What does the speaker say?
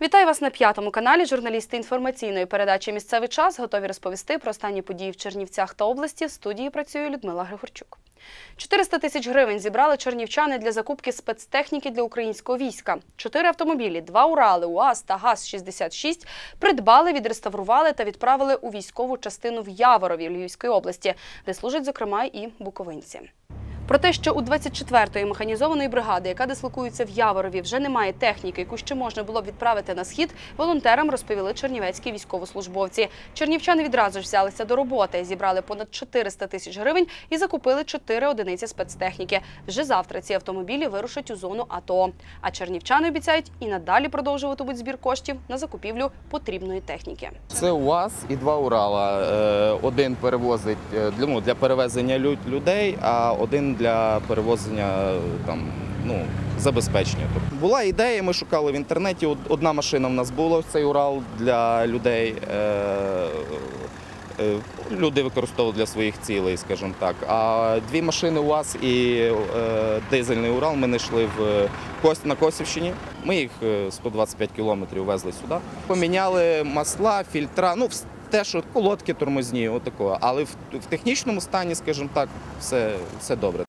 Вітаю вас на п'ятому каналі. Журналісти інформаційної передачі Місцевий час готові розповісти про останні події в Чернівцях та області. В студії працює Людмила Григорчук. 400 тисяч гривень зібрали чернівчани для закупки спецтехніки для українського війська. Чотири автомобілі, два Урали, УАЗ та ГАЗ-66 придбали, відреставрували та відправили у військову частину в Яворові Львівської області, де служать, зокрема, і буковинці. Про те, що у 24-ї механізованої бригади, яка дислокується в Яворові, вже немає техніки, яку ще можна було б відправити на схід, волонтерам розповіли чернівецькі військовослужбовці. Чернівчани відразу ж взялися до роботи, зібрали понад 400 тисяч гривень і закупили 4 одиниці спецтехніки. Вже завтра ці автомобілі вирушать у зону АТО. А чернівчани обіцяють і надалі продовжуватимуть збір коштів на закупівлю потрібної техніки. Це УАЗ і два Урала. Е, Один перевозить е, для, ну, перевезення лю- людей, а один для перевозення там, ну, забезпечення. Тобто була ідея, ми шукали в інтернеті. Одна машина в нас була, цей Урал для людей. Е, е, Люди використовували для своїх цілей, скажімо так. А дві машини УАЗ і е, дизельний Урал ми знайшли в на Косівщині. Ми їх е, 125 кілометрів везли сюди. Поміняли масла, фільтра, ну те, що колодки тормозні, отакого. Але в технічному стані, скажімо так, все, все добре.